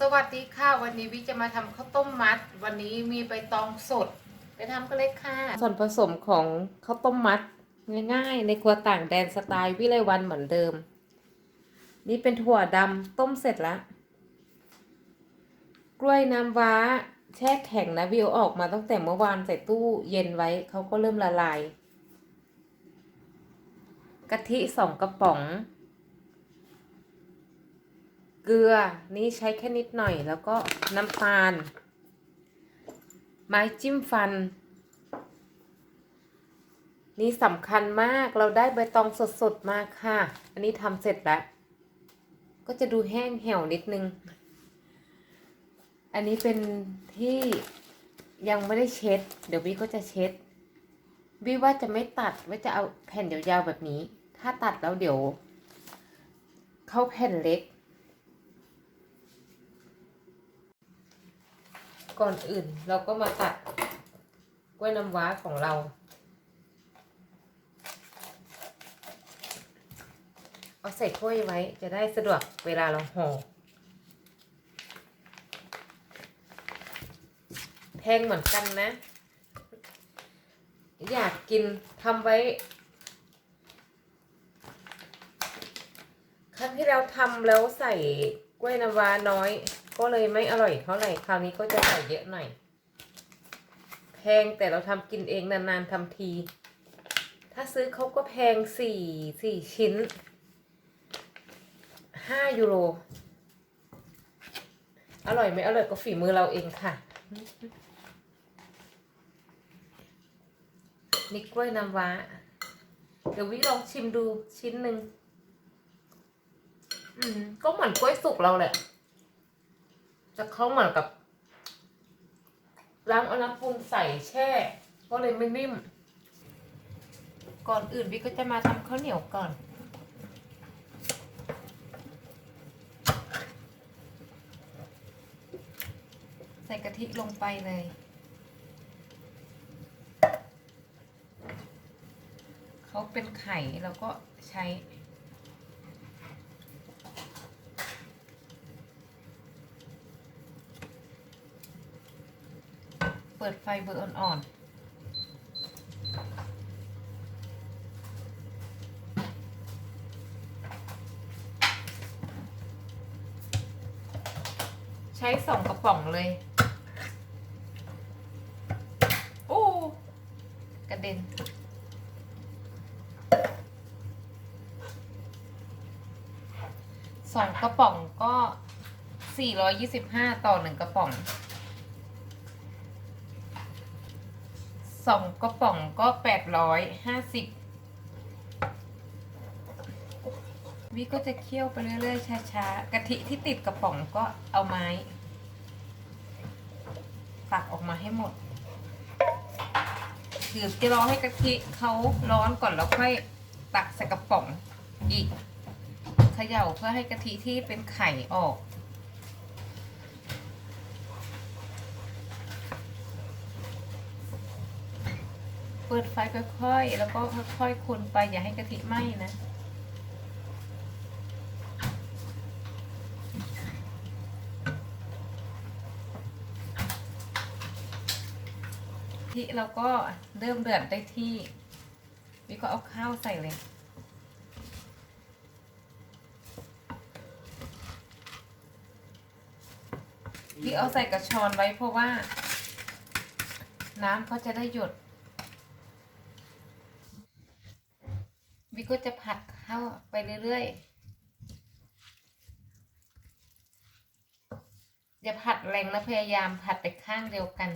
สวัสดีค่ะ วันนี้วิจะมาทำข้าวต้มมัด วันนี้มีใบตองสด ไปทำกันเลยค่ะ ส่วนผสมของข้าวต้มมัด ง่ายๆ ในครัวต่างแดนสไตล์วิไลวันเหมือนเดิม นี่เป็นถั่วดำต้มเสร็จแล้ว กล้วยน้ำว้า แช่แข็งนะวิวออกมาตั้งแต่เมื่อวานใส่ตู้เย็นไว้เขาก็เริ่มละลาย กะทิสองกระป๋อง เกลือนี่ใช้แค่นิดหน่อย แล้วก็น้ำตาล ไม้จิ้มฟัน นี่สำคัญมากเราได้ใบตองสดๆมาค่ะ อันนี้ทำเสร็จแล้ว ก็จะดูแห้งเหี่ยวนิดนึง อันนี้เป็นที่ยังไม่ได้เช็ด เดี๋ยววิก็จะเช็ดวิว่าจะไม่ตัดว่าจะเอาแผ่นยาวๆแบบนี้ ถ้าตัดแล้วเดี๋ยว เข้าแผ่นเล็ก ก่อนอื่นเราก็มาตัดกล้วยน้ำว้าของเรา เอาใส่ถ้วยไว้จะได้สะดวกเวลาเราห่อแพงเหมือนกันนะ อยากกินทำไว้ ครั้งที่เราทำแล้วใส่กล้วยน้ำว้าน้อย ก็เลยไม่อร่อยเท่าไหร่คราวนี้ก็จะใส่เยอะหน่อยแพงแต่เราทำกินเองนานๆทำที ถ้าซื้อเขาก็แพงสี่สี่ชิ้นห้ายูโร อร่อยไหมอร่อยก็ฝีมือเราเองค่ะนี่กล้วยน้ำว้า เดี๋ยววิลองชิมดูชิ้นหนึ่ง อืม ก็เหมือนกล้วยสุกเราแหละ แต่เขาเหมือนกับล้างเอาน้ำปรุงใส่แช่ ก็เลยไม่นิ่ม ก่อนอื่นวิก็จะมาทำข้าวเหนียวก่อน ใส่กะทิลงไปเลยเขาเป็นไข่แล้วก็ใช้ ปิดไฟเบอร์อ่อนๆ ใช้สองกระป๋องเลย โอ้ กระเด็นสองกระป๋องก็ 425 ต่อหนึ่งกระป๋อง สองกระป๋องก็850วิก็จะเคี่ยวไปเรื่อยๆช้าๆกะทิที่ติดกระป๋องก็เอาไม้ตักออกมาให้หมดคือจะรอให้กะทิเขาร้อนก่อนแล้วค่อยตักใส่กระป๋องอีกเขย่าเพื่อให้กะทิที่เป็นไข่ออก ปิดไฟค่อยๆ แล้วก็ค่อยๆ คนไปอย่าให้กะทิไหม้นะ ที่เราก็เริ่มเดือดได้ที่วิก็เอาข้าวใส่เลยที่เอาใส่กระชอนไว้เพราะว่า น้ำเขาจะได้หยด วิก็ จะผัดข้าไปเรื่อยๆ อย่าผัดแรงนะพยายามผัดไปข้างเดียวกัน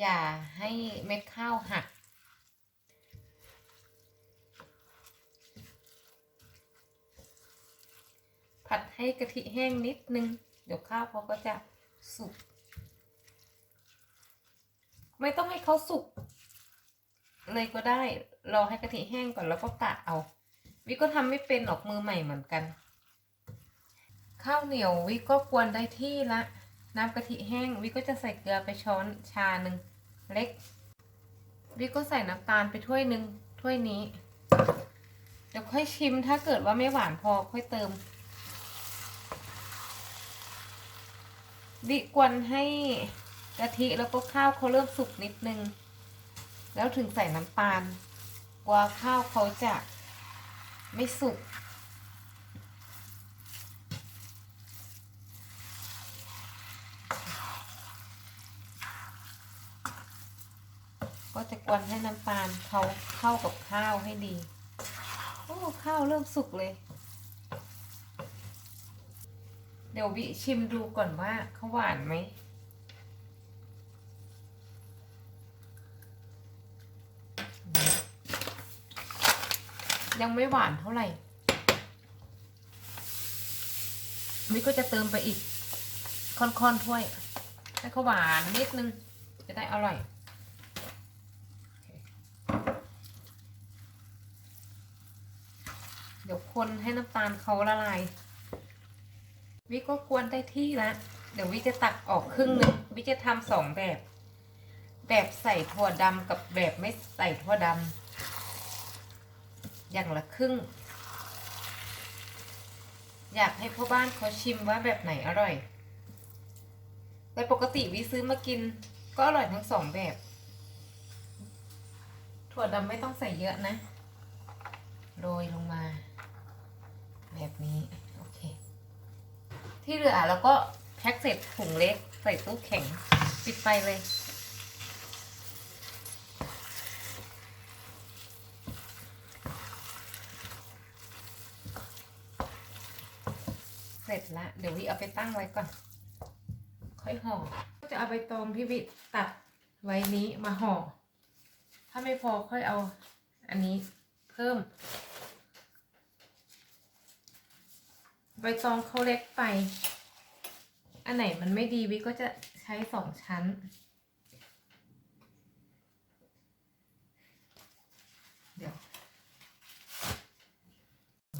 อย่าให้เม็ดข้าวหักผัดให้กะทิแห้งนิดนึง เดี๋ยวข้าวเขาก็จะสุก ไม่ต้องให้เขาสุก เลยก็ได้ รอให้กะทิแห้งก่อนแล้วก็กะเอา วิก็ทำไม่เป็นออกมือใหม่เหมือนกัน ข้าวเหนียววิก็กวนได้ที่ละ น้ำกะทิแห้งวิก็จะใส่เกลือไปช้อนชาหนึ่งเล็ก วิก็ใส่น้ำตาลไปถ้วยหนึ่งถ้วยนี้ เดี๋ยวค่อยชิมถ้าเกิดว่าไม่หวานพอค่อยเติม วิกวนให้กะทิแล้วก็ข้าวเขาเริ่มสุกนิดนึง แล้วถึงใส่น้ำตาลกว่าข้าวเขาจะ ไม่สุก ก็จะกวนให้น้ำตาลเขาเข้ากับข้าวให้ดี โอ้ข้าวเริ่มสุกเลย เดี๋ยววิชิมดูก่อนว่าเขาหวานไหม ยังไม่หวานเท่าไหร่วิก็จะเติมไปอีก ค่อนๆถ้วย ให้เขาหวานนิดนึง จะได้อร่อยเดี๋ยวคนให้น้ำตาลเขาละลาย วิก็กวนได้ที่ล้วเดี๋ยววิจะตักออกครึ่งหนึ่งวิจะทำสองแบบ แบบใส่ถั่วดำกับแบบไม่ใส่ถั่วดำ อย่างละครึ่ง อยากให้พ่อบ้านเขาชิมว่าแบบไหนอร่อย แต่ปกติวิซื้อมากินก็อร่อยทั้งสองแบบ ถั่วดำไม่ต้องใส่เยอะนะ โรยลงมา แบบนี้ โอเค ที่เหลือเราก็แพ็คเสร็จถุงเล็กใส่ตู้แข็ง ปิดไฟเลย เสร็จละ เดี๋ยววิเอาไปตั้งไว้ก่อน ค่อยห่อก็จะเอาไปตรงที่วิตัดไว้นี้มาห่อ ถ้าไม่พอค่อยเอาอันนี้เพิ่ม ใบตองเขาเล็กไป อันไหนมันไม่ดีวิก็จะใช้สองชั้น เดี๋ยว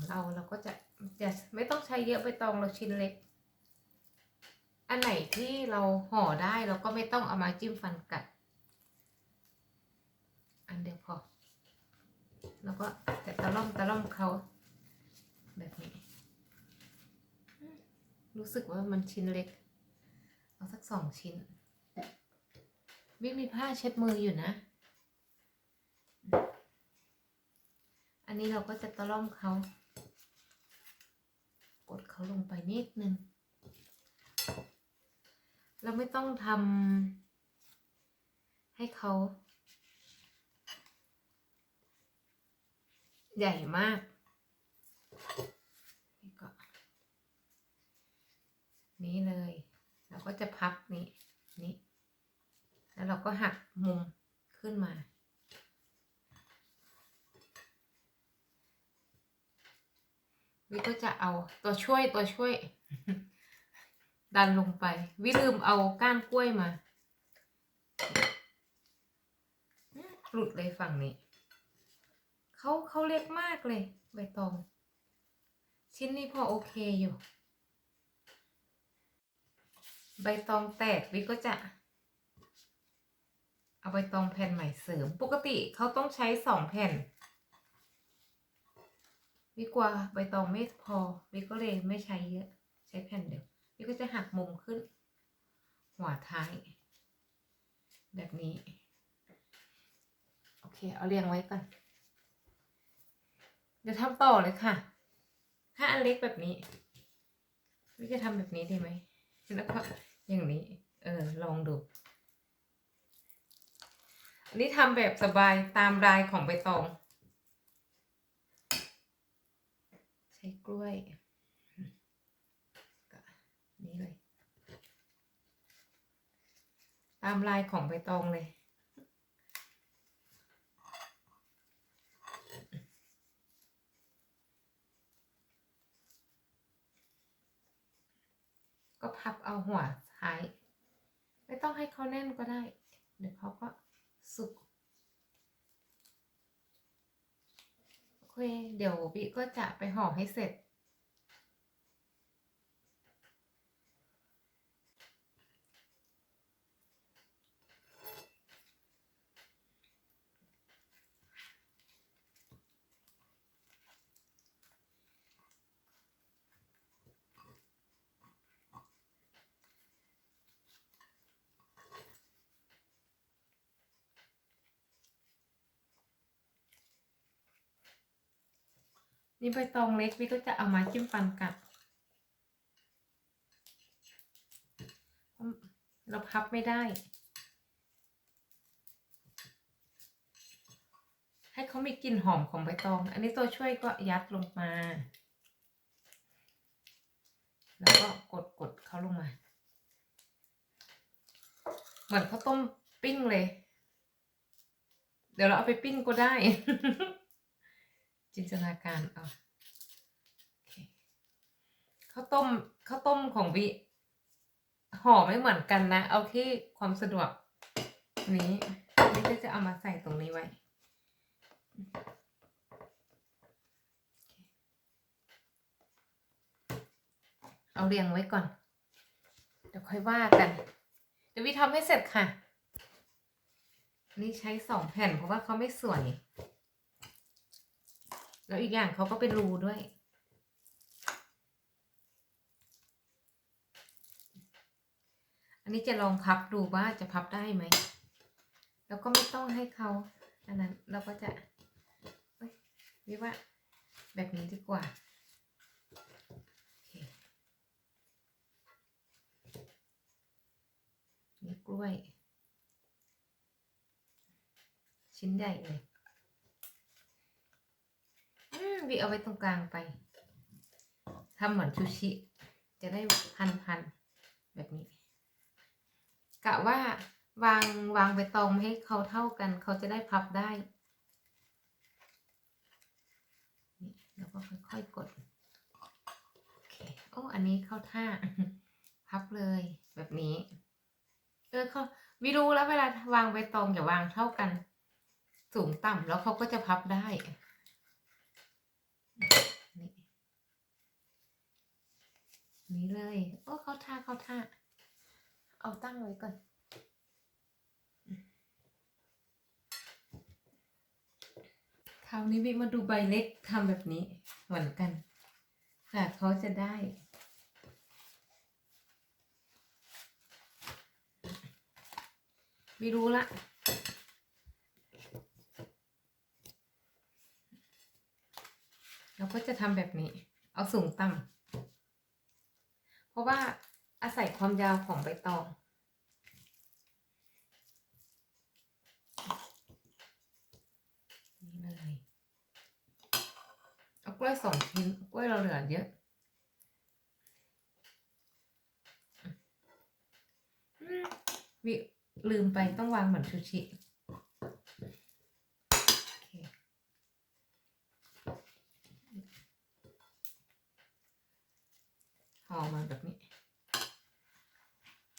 เราเราก็จะ จะไม่ต้องใช้เยอะใบตองเราชิ้นเล็ก อันไหนที่เราห่อได้เราก็ไม่ต้องเอามาจิ้มฟันกัด อันเดียวพอ แล้วก็จะตะล่อมตะล่อมเขาแบบนี้ รู้สึกว่ามันชิ้นเล็ก เอาสักสองชิ้นวิกมีผ้าเช็ดมืออยู่นะ อันนี้เราก็จะตะล่อมเขา กดเขาลงไปนิดนึง เราไม่ต้องทำให้เขาใหญ่มากนี่ก็นี้เลย เราก็จะพับนี้นี้แล้วเราก็หักมุมขึ้นมา วิก็จะเอาตัวช่วยตัวช่วย ดันลงไป วิลืมเอาก้านกล้วยมา หลุดเลยฝั่งนี้ เขาเขาเล็กมากเลยใบตอง ชิ้นนี้พอโอเคอยู่ ใบตองแตกวิก็จะ เอาใบตองแผ่นใหม่เสริม ปกติเขาต้องใช้สองแผ่น วิกว่าใบตองไม่พอวิก็เลยไม่ใช้เยอะ ใช้แผ่นเดียววิก็จะหักมุมขึ้น หัวท้าย แบบนี้ โอเค เอาเรียงไว้ก่อน เดี๋ยวทำต่อเลยค่ะ ถ้าอันเล็กแบบนี้ วิจะทำแบบนี้ดีไหมแล้วก็อย่างนี้ เออ ลองดูอันนี้ทำแบบสบายตามลายของใบตอง ใช้ กล้วยก็นี่เลย ตามลายของใบตองเลย ก็พับเอาหัวท้าย ไม่ต้องให้เขาแน่นก็ได้ เดี๋ยวเขาก็สุก โอ เค เดี๋ยวบิก็จะไปห่อให้เสร็จ นี่ใบตองเล็กพี่ก็จะเอามาจิ้มฟันกัด เราพับไม่ได้ ให้เขามีกลิ่นหอมของใบตอง อันนี้ตัวช่วยก็ยัดลงมา แล้วก็กดกดเขาลงมา เหมือนข้าวต้มปิ้งเลย เดี๋ยวเราเอาไปปิ้งก็ได้ จินตนาการเอาข้าวต้มข้าวต้มของวิห่อไม่เหมือนกันนะ เอาที่ความสะดวก นี้นี่ก็จะเอามาใส่ตรงนี้ไว้ เอาเรียงไว้ก่อน เดี๋ยวค่อยว่ากัน เดี๋ยววิทำให้เสร็จค่ะ นี่ใช้สองแผ่นเพราะว่าเขาไม่สวย แล้วอีกอย่างเขาก็เป็นรูด้วย อันนี้จะลองพับดูว่าจะพับได้ไหม แล้วก็ไม่ต้องให้เขาอันนั้นเราก็จะเอ้ยเรียกว่าแบบนี้ดีกว่านี่กล้วย ชิ้นใหญ่เลย วีเอาไว้ตรงกลางไปทำเหมือนชูชิ จะได้พันพันๆแบบนี้ กะว่าวางวางไปตรงให้เขาเท่ากัน เขาจะได้พับได้นี่แล้วก็ค่อยๆกดโอเคโอ้อันนี้เข้าท่า พับเลยแบบนี้ เออเขาวิรู้แล้วเวลาวางใบตองอย่าวางเท่ากัน สูงต่ำแล้วเขาก็จะพับได้ นี่ นี่เลย โอ้ เขาท่าเขาท่า เอาตั้งไว้ก่อน คราวนี้วิมาดูใบเล็กทำแบบนี้เหมือนกัน ค่ะเขาจะได้วิรู้ละเราก็จะทำแบบนี้ เอาสูงต่ำ เพราะว่าอาศัยความยาวของใบตองนี่เลยเอากล้วยสองชิ้นกล้วยเราเหลือเยอะอืมวิลืมไปต้องวางเหมือนชูชิโอเคห่อมาแบบนี้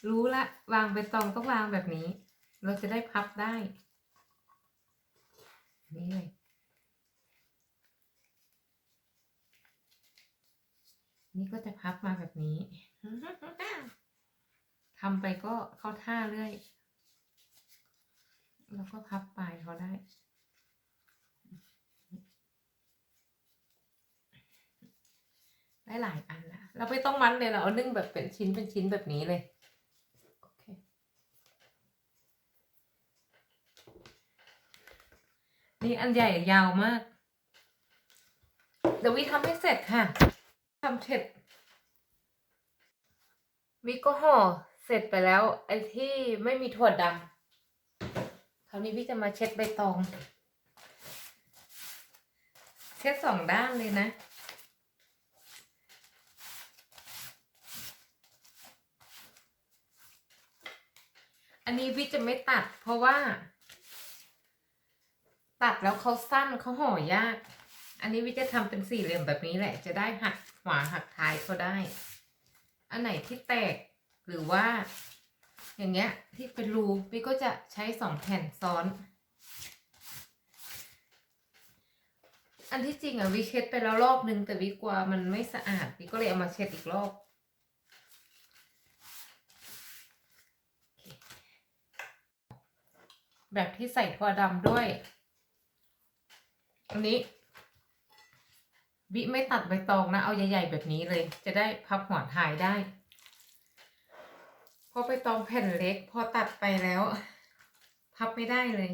รู้ละ วางใบตองต้องวางแบบนี้ เราจะได้พับได้ นี่เลยนี่ก็จะพับมาแบบนี้ทำไปก็เข้าท่าเรื่อย แล้วก็พับปลายเขาได้ ได้หลายอันละเราไม่ต้องมัดเลยเราเอานึ่งแบบเป็นชิ้นเป็นชิ้นแบบนี้เลย โอเค นี่อันใหญ่ยาวมาก เดี๋ยววิทำให้เสร็จค่ะทำเสร็จ วิก็ห่อเสร็จไปแล้ว ไอ้ที่ไม่มีถั่วดำคราวนี้วิจะมาเช็ดใบตอง เช็ดสองด้านเลยนะอันนี้วิจะไม่ตัดเพราะว่า ตัดแล้วเขาสั้นเขาห่อยาก อันนี้วิจะทำเป็นสี่เหลี่ยมแบบนี้แหละ จะได้หักขวาหักท้ายเขาได้ อันไหนที่แตกหรือว่า อย่างเงี้ยที่เป็นรูวิก็จะใช้สองแผ่นซ้อน อันที่จริงอะวิเช็ดไปแล้วรอบนึงแต่วิกลัวมันไม่สะอาดวิก็เลยเอามาเช็ดอีกรอบแบบที่ใส่ถั่วดำด้วย อันนี้วิไม่ตัดใบตองนะ เอาใหญ่ๆแบบนี้เลย จะได้พับหัวถ่ายได้พราะใบตองแผ่นเล็ก พอตัดไปแล้ว พับไม่ได้เลย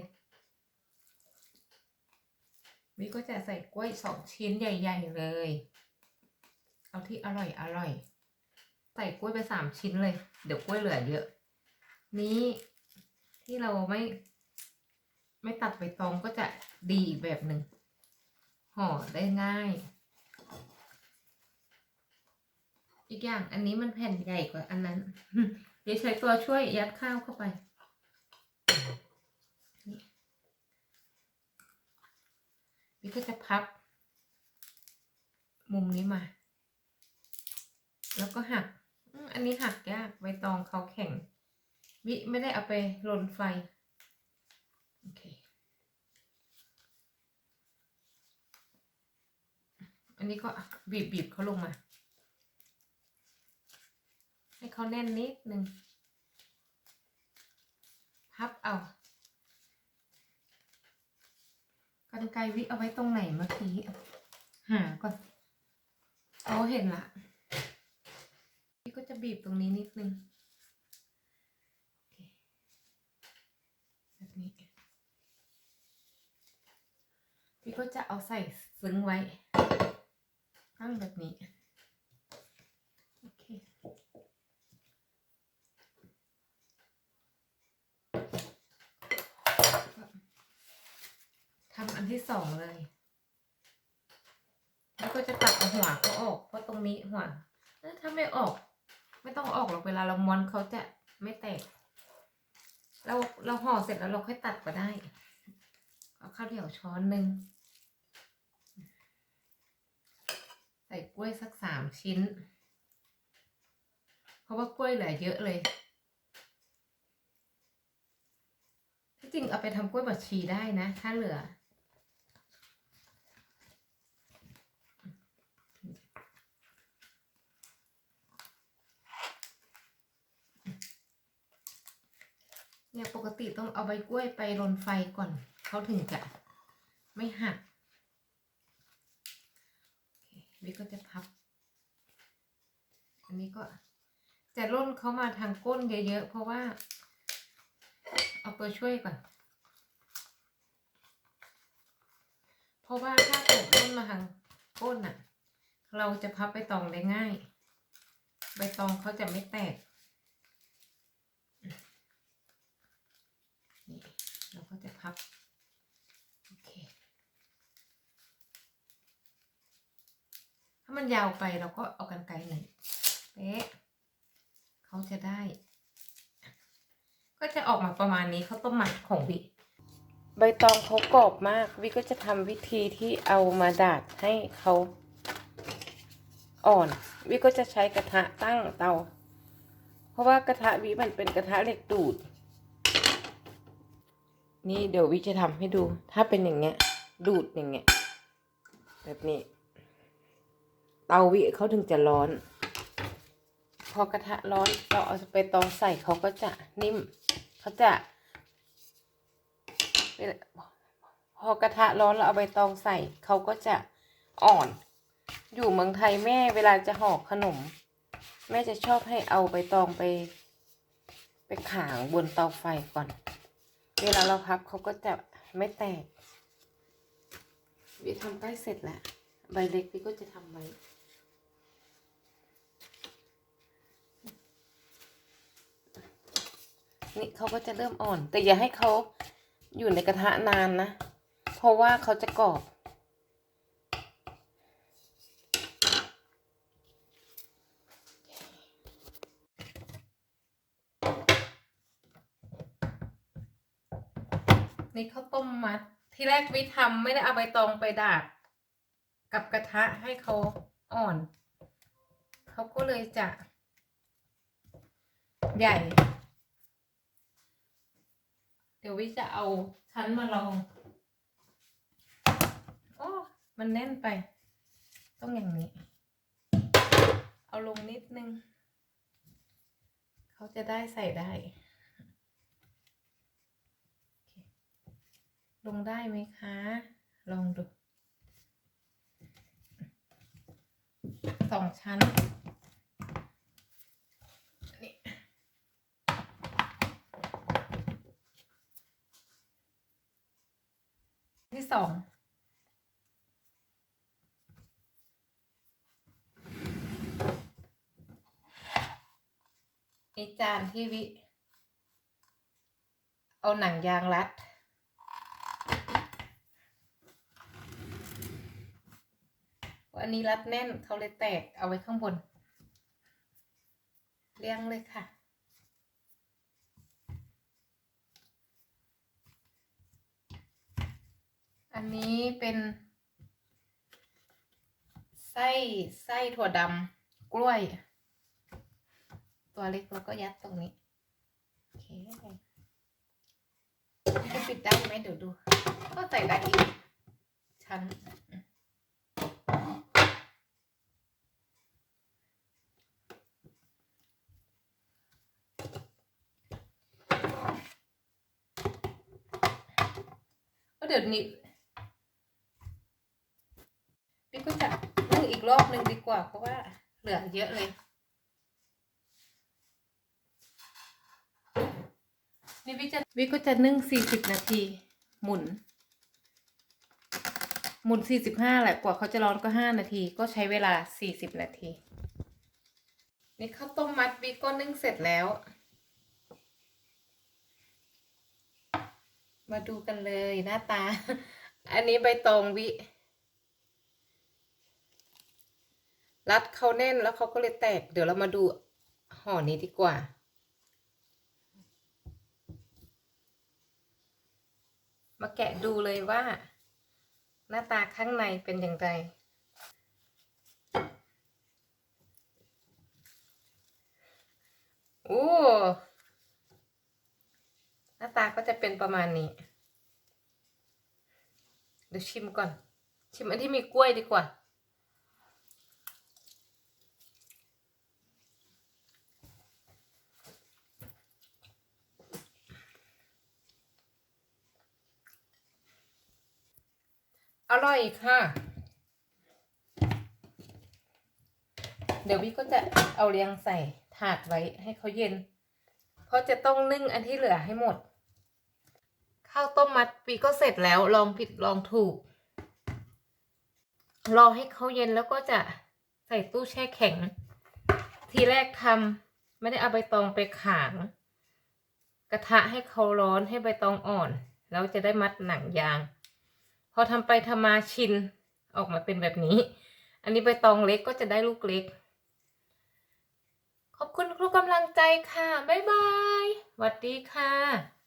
วิก็จะใส่กล้วยสองชิ้นใหญ่ ๆเลย เอาที่อร่อยอร่อย ใส่กล้วยไปสามชิ้นเลย เดี๋ยวกล้วยเหลือเยอะ นี้ที่เราไม่ ไม่ตัดไปตองก็จะดีอีกแบบหนึ่ง ห่อได้ง่าย อีกอย่างอันนี้มันแผ่นใหญ่กว่าอันนั้นเดี๋ยวใช้ตัวช่วยยัดข้าวเข้าไปนี่ก็จะพับ มุมนี้มา แล้วก็หัก อันนี้หักยากใบตองเขาแข็ง วิไม่ได้เอาไปลนไฟ โอเค อันนี้ก็บีบบีบเขาลงมา ให้เขาแน่นนิดนึงพับเอากันไกวิเอาไว้ตรงไหนเมื่อกี้หาก่อนเอาเห็นละพี่ก็จะบีบตรงนี้นิดนึงแบบนี้พี่ก็จะเอาใส่ซึ้งไว้ ตั้งแบบนี้โอเคทำอันที่สองเลย แล้วก็จะตัดเอาหัวเขาออก เพราะตรงนี้หัวเอ้ยถ้าไม่ออก ไม่ต้องเอาออกหรอกเวลาเราม้วนเขาจะไม่แตก เราเราห่อเสร็จแล้วเราค่อยตัดก็ได้เอาข้าวเหนียวช้อนหนึ่ง ใส่กล้วยสักสามชิ้น เพราะว่ากล้วยเหลือเยอะเลยที่จริงเอาไปทำกล้วยบดชีได้นะ ถ้าเหลือ เนี่ยปกติต้องเอาใบกล้วยไปรนไฟก่อน เขาถึงจะไม่หัก โอเควิก็จะพับ อันนี้ก็จะร่นเขามาทางก้นเยอะๆ เพราะว่า เอาตัวช่วยก่อน เพราะว่าถ้าเกิดร่นมาทางก้นอะ เราจะพับใบตองได้ง่าย ใบตองเขาจะไม่แตก นี่เราก็จะพับ โอเค ถ้ามันยาวไปเราก็เอากันไกลหน่อยเป๊ะเขาจะได้ ก็จะออกมาประมาณนี้เขาวต้มหมัดของวิใบตองเขากรอบมาก วิก็จะทำวิธีที่เอามาดาดให้เขาอ่อน วิก็จะใช้กระทะตั้งเตา เพราะว่ากระทะวิมันเป็นกระทะเหล็กดูด นี่เดี๋ยววิจะทำให้ดู ถ้าเป็นอย่างเงี้ย ดูดอย่างเงี้ยแบบนี้ เตาวิเขาถึงจะร้อน พอกระทะร้อนเราเอาไปตองใส่เขาก็จะนิ่มเขาจะพอกระทะร้อนเราเอาใบตองใส่เขาก็จะอ่อน อยู่เมืองไทยแม่เวลาจะห่อขนม แม่จะชอบให้เอาใบตองไป ไปขางบนเตาไฟก่อน เวลาเราพับเขาก็จะไม่แตกวิทำใกล้เสร็จแล้ว ใบเล็กพี่ก็จะทำไว้ นี่เขาก็จะเริ่มอ่อน แต่อย่าให้เขาอยู่ในกระทะนานนะ เพราะว่าเขาจะกรอบ นี่ข้าวต้มมัด ที่แรกวิทำไม่ได้เอาใบตองไปดาดกับกระทะให้เขาอ่อน เขาก็เลยจะใหญ่ เดี๋ยววิจะเอาชั้นมาลองโอ้มันแน่นไป ต้องอย่างนี้ เอาลงนิดนึง เขาจะได้ใส่ได้ ลงได้ไหมคะ ลองดูสองชั้น ที่สองอีจานที่วิ เอาหนังยางรัด วันนี้รัดแน่นเขาเลยแตกเอาไว้ข้างบน เลี้ยงเลยค่ะ อันนี้เป็น ไส้ไส้ถั่วดำกล้วย ตัวเล็กแล้วก็ยัดตรงนี้ โอเคจะปิดได้ไหมเดี๋ยวดู ก็ใส่ได้อีก ชั้นเดี๋ยวนี้พี่ก็จะนึ่งอีกรอบ หนึ่งดีกว่าเพราะว่าเหลือเยอะเลย นี่วิจะวิก็จะนึ่งสี่สิบนาที หมุน หมุนสี่สิบห้าแหละกว่าเขาจะร้อนก็ห้านาทีก็ใช้เวลาสี่สิบนาที นี่ข้าวต้มมัดวิก็นึ่งเสร็จแล้ว มาดูกันเลยหน้าตา อันนี้ใบตองวิ รัดเขาแน่นแล้วเขาก็เลยแตก เดี๋ยวเรามาดูห่อนี้ดีกว่า มาแกะดูเลยว่า หน้าตาข้างในเป็นอย่างไรโอ้หน้าตาก็จะเป็นประมาณนี้ เดี๋ยวชิมก่อน ชิมอันที่มีกล้วยดีกว่า อร่อยค่ะ เดี๋ยววิก็จะเอาเรียงใส่ถาดไว้ให้เขาเย็น เพราะจะต้องนึ่งอันที่เหลือให้หมด ข้าวต้มมัดปีก็เสร็จแล้วลองผิดลองถูก รอให้เขาเย็นแล้วก็จะใส่ตู้แช่แข็ง ทีแรกทำไม่ได้เอาใบตองไปขางกระทะให้เขาร้อนให้ใบตองอ่อน แล้วจะได้มัดหนังยาง พอทำไปทำมาชินออกมาเป็นแบบนี้ อันนี้ใบตองเล็กก็จะได้ลูกเล็ก ขอบคุณครูกำลังใจค่ะ บ๊ายบายสวัสดีค่ะ